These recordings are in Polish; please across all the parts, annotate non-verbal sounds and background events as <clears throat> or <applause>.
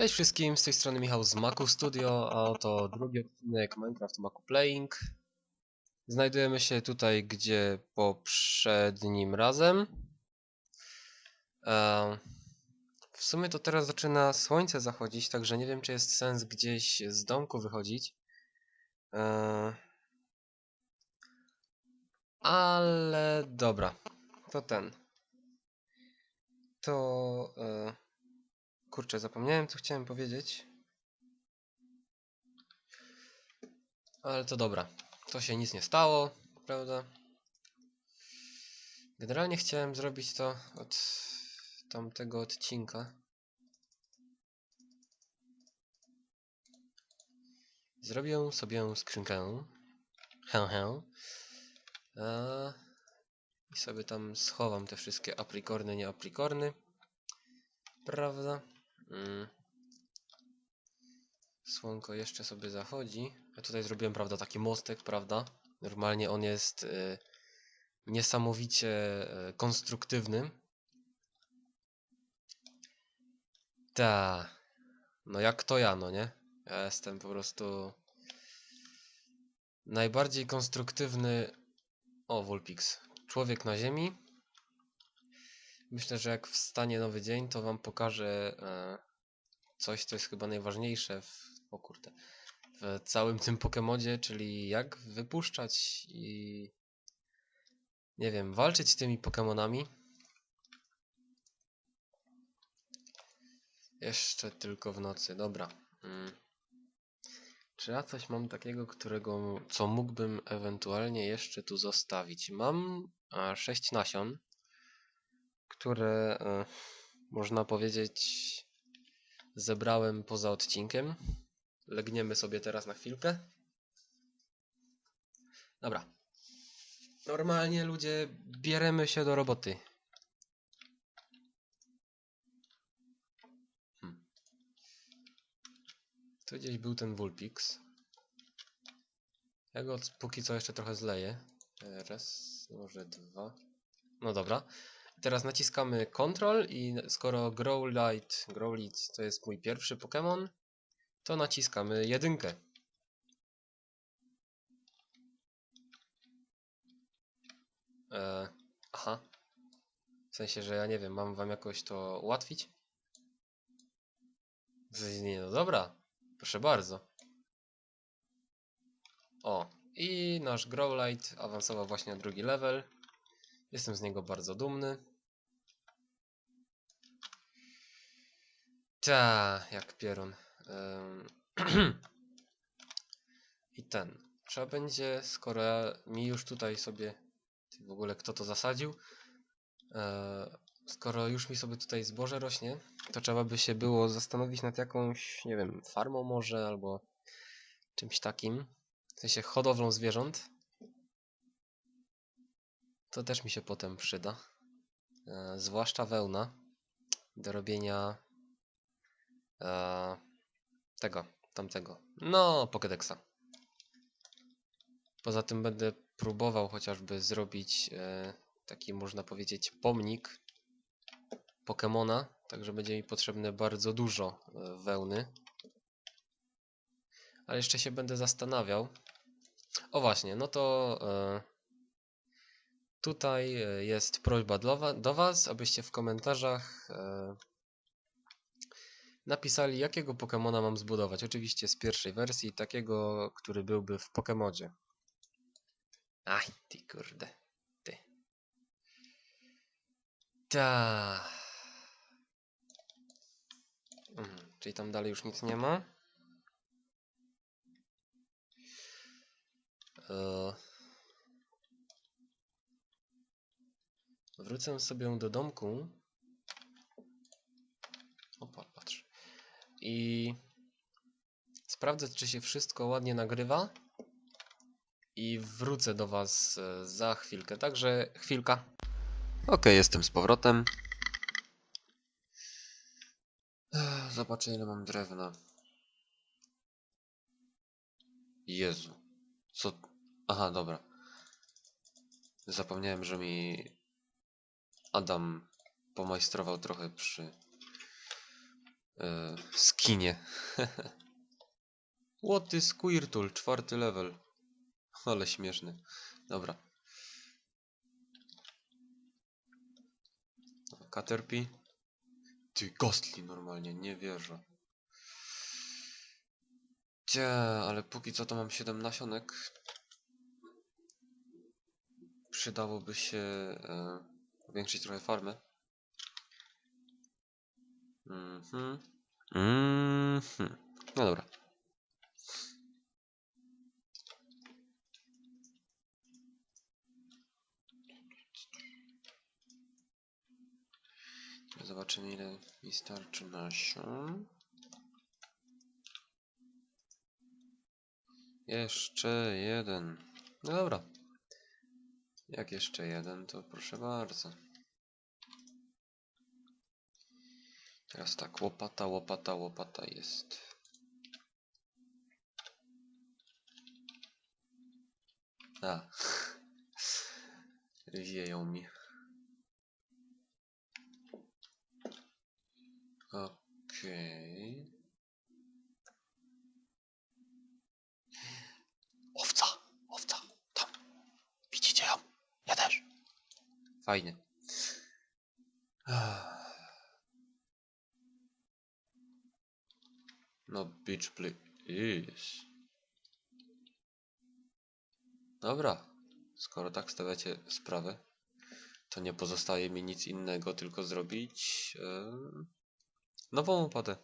Cześć wszystkim, z tej strony Michał z Macu Studio, a oto drugi odcinek Minecraft Macu Playing. Znajdujemy się tutaj, gdzie poprzednim razem. E, w sumie to teraz zaczyna słońce zachodzić, także nie wiem, czy jest sens gdzieś z domku wychodzić. E, ale dobra, to ten. To... Kurczę, zapomniałem co chciałem powiedzieć. Ale to dobra. To się nic nie stało, prawda? Generalnie chciałem zrobić to od tamtego odcinka. Zrobię sobie skrzynkę. Hę, hę. I sobie tam schowam te wszystkie aprikorny, nie aprikorny. Prawda? Mm. Słonko jeszcze sobie zachodzi. Ja tutaj zrobiłem, prawda, taki mostek, prawda? Normalnie on jest y, niesamowicie y, konstruktywny. Ta. No jak to ja, no nie? Ja jestem po prostu najbardziej konstruktywny. O, Vulpix. Człowiek na ziemi. Myślę, że jak wstanie nowy dzień, to wam pokażę e, coś, co jest chyba najważniejsze w, o kurde, w całym tym Pokemodzie, czyli jak wypuszczać i nie wiem, walczyć z tymi Pokemonami. Jeszcze tylko w nocy, dobra. Mm. Czy ja coś mam takiego, którego, co mógłbym ewentualnie jeszcze tu zostawić? Mam 6 nasion które e, można powiedzieć zebrałem poza odcinkiem. Legniemy sobie teraz na chwilkę. Dobra. Normalnie ludzie bierzemy się do roboty. Hmm. Tu gdzieś był ten Vulpix. Ja go póki co jeszcze trochę zleję. Raz, może dwa. No dobra. Teraz naciskamy Ctrl i skoro Growlite, Growlite to jest mój pierwszy Pokémon, to naciskamy jedynkę. E, aha. W sensie, że ja nie wiem, mam wam jakoś to ułatwić? Nie, no dobra. Proszę bardzo. O, i nasz Growlite awansował właśnie na drugi level. Jestem z niego bardzo dumny. Ta, jak pierun. <clears throat> I ten. Trzeba będzie, skoro mi już tutaj sobie... W ogóle kto to zasadził? E, skoro już mi sobie tutaj zboże rośnie, to trzeba by się było zastanowić nad jakąś, nie wiem, farmą może, albo czymś takim. W sensie hodowlą zwierząt. To też mi się potem przyda. E, zwłaszcza wełna do robienia e, tego, tamtego. No, Pokédexa. Poza tym będę próbował chociażby zrobić e, taki, można powiedzieć, pomnik Pokemona, także będzie mi potrzebne bardzo dużo e, wełny. Ale jeszcze się będę zastanawiał. O właśnie, no to e, tutaj e, jest prośba do, Was, abyście w komentarzach e, napisali, jakiego Pokemona mam zbudować. Oczywiście z pierwszej wersji, takiego, który byłby w Pokemodzie. Aj, ty kurde. Ty. Ta. Mhm, czyli tam dalej już nic nie ma. E... Wrócę sobie do domku. Opa, patrz i sprawdzę, czy się wszystko ładnie nagrywa i wrócę do Was e, za chwilkę. Także chwilka. Ok, jestem z powrotem. Zobaczę, ile mam drewna. Jezu. Co? Aha, dobra. Zapomniałem, że mi Adam pomajstrował trochę przy e, skinie. <laughs> Łoty Squirtle, czwarty level. Ale śmieszny. Dobra. Caterpie. Ty, Ghostly normalnie, nie wierzę. Cie, ale póki co to mam 7 nasionek. Przydałoby się e, powiększyć trochę farmę. Mhm. Mhm. No dobra. Zobaczymy ile mi starczy nasion. Jeszcze jeden. No dobra. Jak jeszcze jeden, to proszę bardzo. Teraz tak, łopata, łopata, łopata jest. A. <laughs> Wieją mi. Okej. Owca, owca, tam. Widzicie ją? Ja też. Fajnie. No, beach please. Dobra. Skoro tak stawiacie sprawę, to nie pozostaje mi nic innego, tylko zrobić em, nową opadę.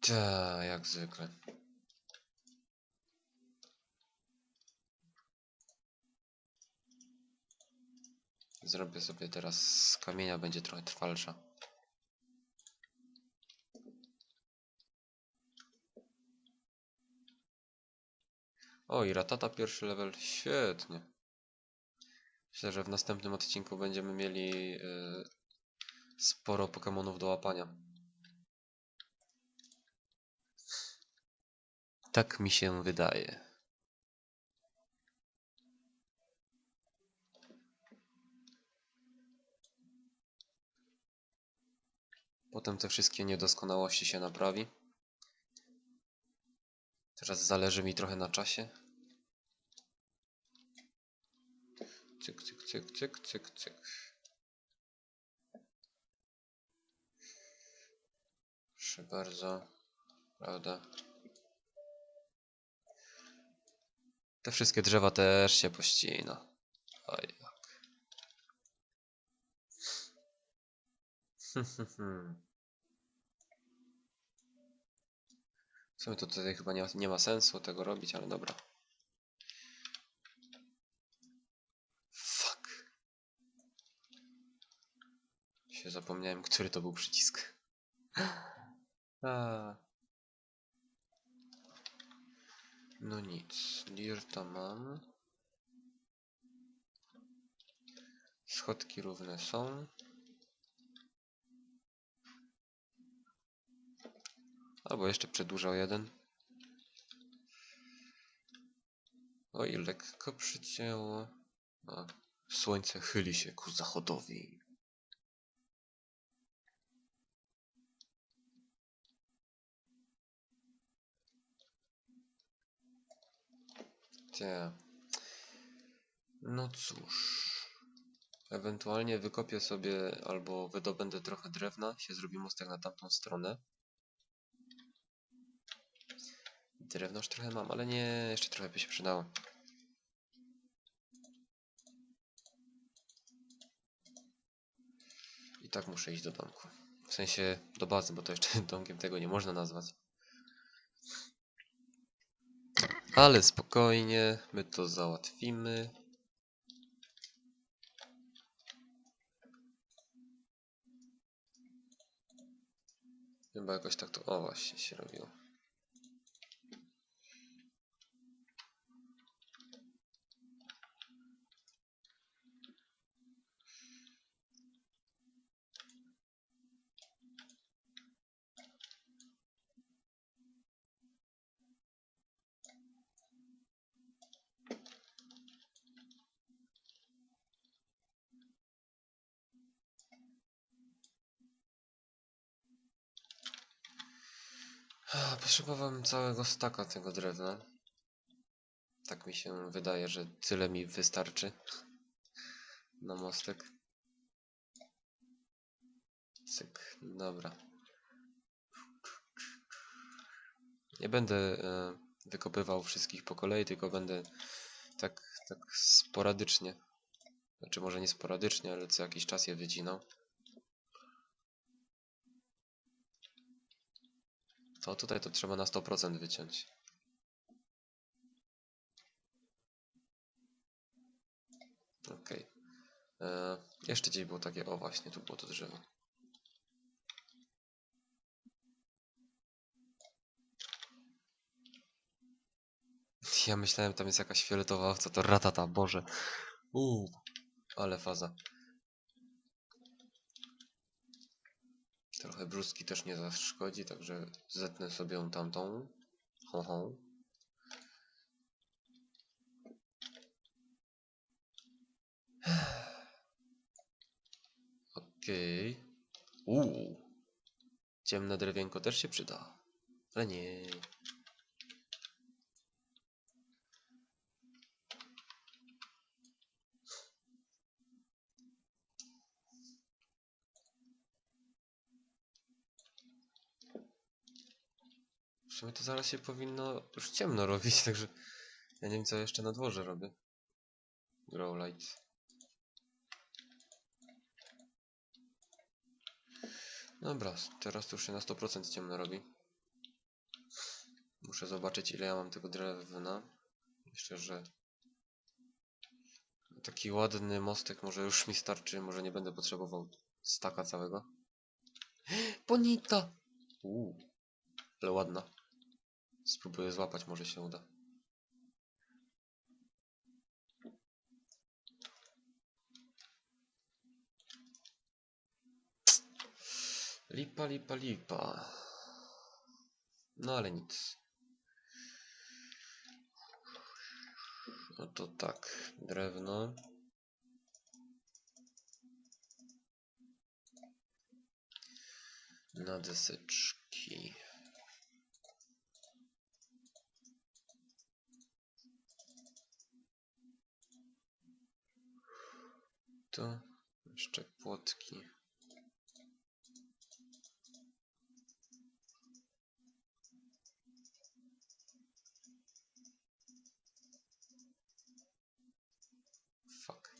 Ta, jak zwykle. Zrobię sobie teraz z kamienia, będzie trochę trwalsza. O, i ratata pierwszy level, świetnie. Myślę, że w następnym odcinku będziemy mieli e, sporo Pokemonów do łapania. Tak mi się wydaje. Potem te wszystkie niedoskonałości się naprawi. Teraz zależy mi trochę na czasie. Cyk, cyk, cyk, cyk, cyk, cyk. Proszę bardzo. Prawda? Te wszystkie drzewa też się pościna. Oj, jak. W <laughs> sumie to tutaj chyba nie, nie ma sensu tego robić, ale dobra. Fuck. Się zapomniałem, który to był przycisk. <gasps> A. No nic, dirta mam. Schodki równe są. Albo jeszcze przedłużał jeden. Oj, lekko przycięło. Słońce chyli się ku zachodowi. Te. No cóż. Ewentualnie wykopię sobie albo wydobędę trochę drewna, się zrobi mostek na tamtą stronę. Drewno już trochę mam, ale nie, jeszcze trochę by się przydało. I tak muszę iść do domku. W sensie do bazy, bo to jeszcze <laughs> domkiem tego nie można nazwać. Ale spokojnie, my to załatwimy. Chyba jakoś tak to, o właśnie się robiło. Potrzebowałem całego staka tego drewna. Tak mi się wydaje, że tyle mi wystarczy na mostek. Cyk, dobra. Nie będę e, wykopywał wszystkich po kolei, tylko będę tak, tak sporadycznie. Znaczy może nie sporadycznie, ale co jakiś czas je wycinał. To tutaj to trzeba na 100% wyciąć. Okej. E, Jeszcze gdzieś było takie, o właśnie, tu było to drzewo. Ja myślałem, tam jest jakaś fioletowa owca, to ratata, boże. Uuu, ale faza. Trochę brzuski też nie zaszkodzi, także zetnę sobie tamtą. Ho, ho. <sighs> Okej. Uuu. Ciemne drewienko też się przyda. Ale nie. Sumie to zaraz się powinno już ciemno <laughs> robić, także ja nie wiem co jeszcze na dworze robię. Grow light. Dobra, teraz to już się na 100% ciemno robi. Muszę zobaczyć ile ja mam tego drewna. Myślę, że taki ładny mostek może już mi starczy, może nie będę potrzebował staka całego. <gasps> Bonita! Uuu, ale ładna. Spróbuję złapać, może się uda. Lipa, lipa, lipa. No ale nic. No to tak, drewno. Na To jeszcze płotki. Fuck.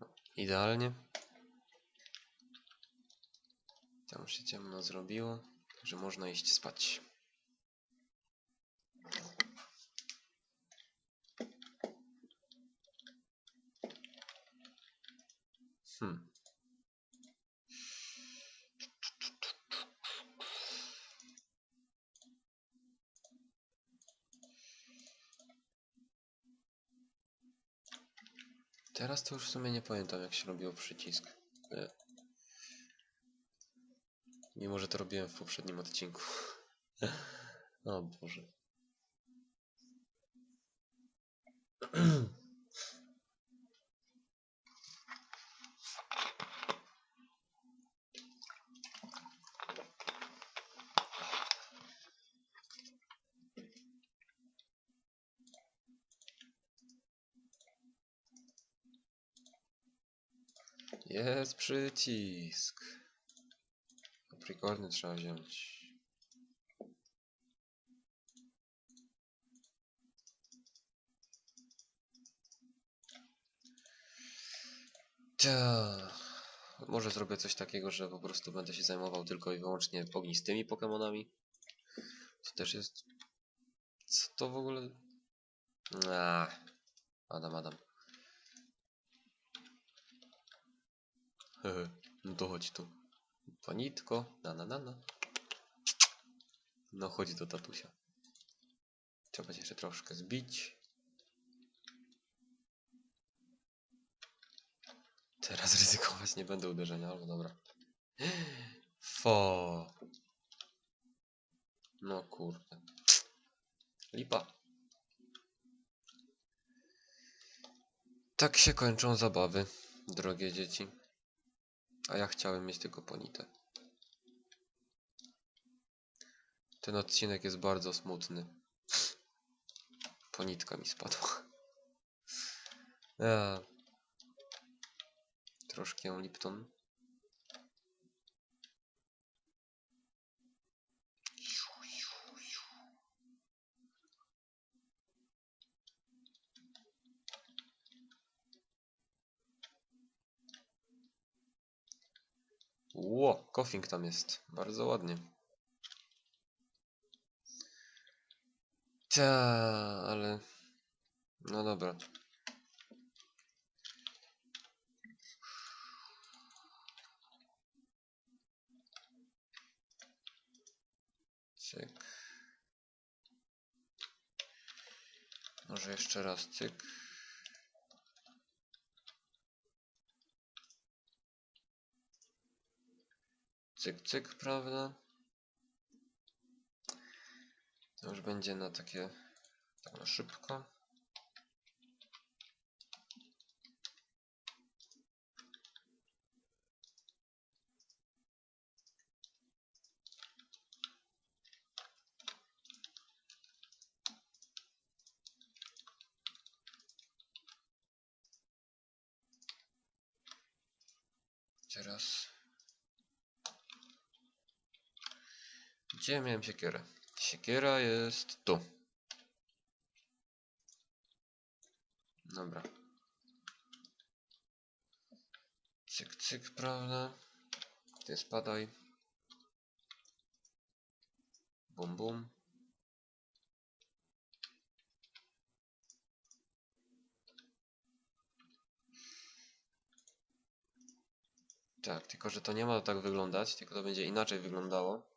No, idealnie. Tam się ciemno zrobiło, że można iść spać. Teraz to już w sumie nie pamiętam jak się robiło przycisk. E. Mimo, że to robiłem w poprzednim odcinku. <laughs> o Boże. <clears throat> Jest przycisk. Capricorny trzeba wziąć. Ta. Może zrobię coś takiego, że po prostu będę się zajmował tylko i wyłącznie ognistymi Pokemonami. To też jest... Co to w ogóle... Ach. Adam, Adam. Hehe, no to chodź tu. Panitko, na na na na. No chodź do tatusia. Trzeba cię jeszcze troszkę zbić. Teraz <laughs> ryzykować nie będę uderzenia, ale dobra. Fo. No kurde. Lipa. Tak się kończą zabawy, drogie dzieci. A ja chciałem mieć tylko ponitę. Ten odcinek jest bardzo smutny. Ponitka mi spadła. Troszkę Lipton. Ło, Koffing tam jest. Bardzo ładnie. Ta, ale... No dobra. Cyk. Może jeszcze raz cyk. Cyk, cyk, prawda? To już będzie na takie tak na szybko. Teraz. Gdzie miałem siekierę? Siekiera jest tu. Dobra. Cyk, cyk, prawda? Ty spadaj. Bum, bum. Tak, tylko że to nie ma tak wyglądać, tylko to będzie inaczej wyglądało.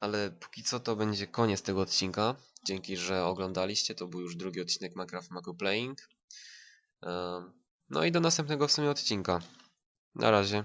Ale póki co to będzie koniec tego odcinka. Dzięki, że oglądaliście. To był już drugi odcinek Minecraft Macro Playing. No i do następnego w sumie odcinka. Na razie.